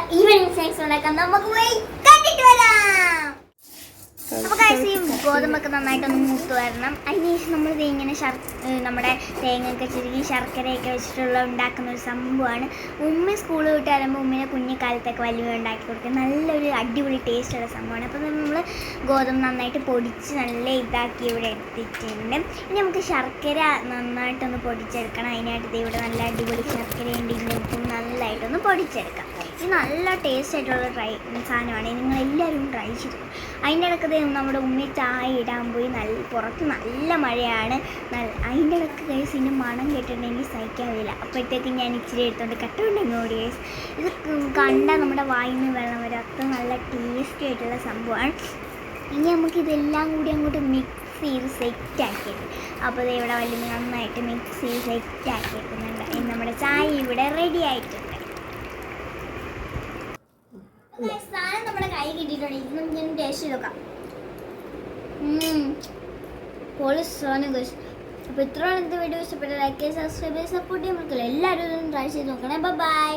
ദിവസം ഉണ്ടാക്കാം നമുക്ക് പോയി കണ്ടിട്ട് വരാം. അപ്പൊ കഴിച്ച് ഗോതമ്പൊക്കെ നന്നായിട്ടൊന്ന് മൂത്ത് വരണം. അതിനുശേഷം നമ്മൾ ഇങ്ങനെ നമ്മുടെ തേങ്ങയൊക്കെ ചുരുക്കി ശർക്കരയൊക്കെ വെച്ചിട്ടുള്ള ഉണ്ടാക്കുന്ന ഒരു സംഭവമാണ്. ഉമ്മ സ്കൂൾ വിട്ട് വരുമ്പോൾ ഉമ്മിനെ കുഞ്ഞിക്കാലത്തൊക്കെ വലിയ ഉണ്ടാക്കി കൊടുക്കും നല്ലൊരു അടിപൊളി ടേസ്റ്റുള്ള സംഭവമാണ്. അപ്പോൾ നമ്മൾ ഗോതമ്പ് നന്നായിട്ട് പൊടിച്ച് നല്ല ഇതാക്കി ഇവിടെ എടുത്തിട്ടുണ്ട്. ഇനി നമുക്ക് ശർക്കര നന്നായിട്ടൊന്ന് പൊടിച്ചെടുക്കണം. അതിനായിട്ട് ഇവിടെ നല്ല അടിപൊളി ശർക്കര ഉണ്ടെങ്കിൽ നമുക്ക് നല്ലതായിട്ടൊന്ന് പൊടിച്ചെടുക്കാം. ഇത് നല്ല ടേസ്റ്റ് ആയിട്ടുള്ള ട്രൈ സാധനമാണ്. നിങ്ങൾ എല്ലാവരും ട്രൈ ചെയ്തു. അതിന്റെ ഇടയ്ക്ക് നമ്മുടെ ഉമ്മി ചായ ഇടാൻ പോയി. നല്ല പുറത്ത് നല്ല മഴയാണ്. നല്ല അതിന്റെ ഇടയ്ക്ക് കേസ് ഇതിന്റെ മണം കേട്ടിട്ടുണ്ടെങ്കിൽ സഹിക്കാവില്ല അപ്പോഴത്തേക്ക് ഞാൻ ഇച്ചിരി എടുത്തോണ്ട് കട്ടുണ്ടെങ്കിൽ ഓടി കേസ് ഇത് കണ്ടാൽ നമ്മുടെ വായിൽ നിന്ന് വെള്ളം വരും. അത്ര നല്ല ടേസ്റ്റി ആയിട്ടുള്ള സംഭവമാണ്. ഇനി നമുക്ക് ഇതെല്ലാം കൂടി അങ്ങോട്ട് മിക്സ് ചെയ്ത് സെറ്റ് ആക്കിയിട്ട് അപ്പോൾ ഇത് ഇവിടെ വലിയ നന്നായിട്ട് മിക്സ് ചെയ്ത് സെറ്റ് ഇനി നമ്മുടെ ചായ ഇവിടെ റെഡി ആയിട്ടുണ്ട്. സാധനം നമ്മുടെ കൈ കിട്ടിയിട്ടുണ്ട്. ഇത് ടേസ്റ്റ് നോക്കാം. അപ്പോൾ ഇത്രയാണ് ഇന്നത്തെ വീഡിയോ ഇഷ്ടപ്പെട്ട ലൈക്ക് സബ്സ്ക്രൈബ് സപ്പോർട്ട് ചെയ്യാൻ പറ്റില്ല എല്ലാവരും ട്രൈ ചെയ്ത് നോക്കണേ. ബൈ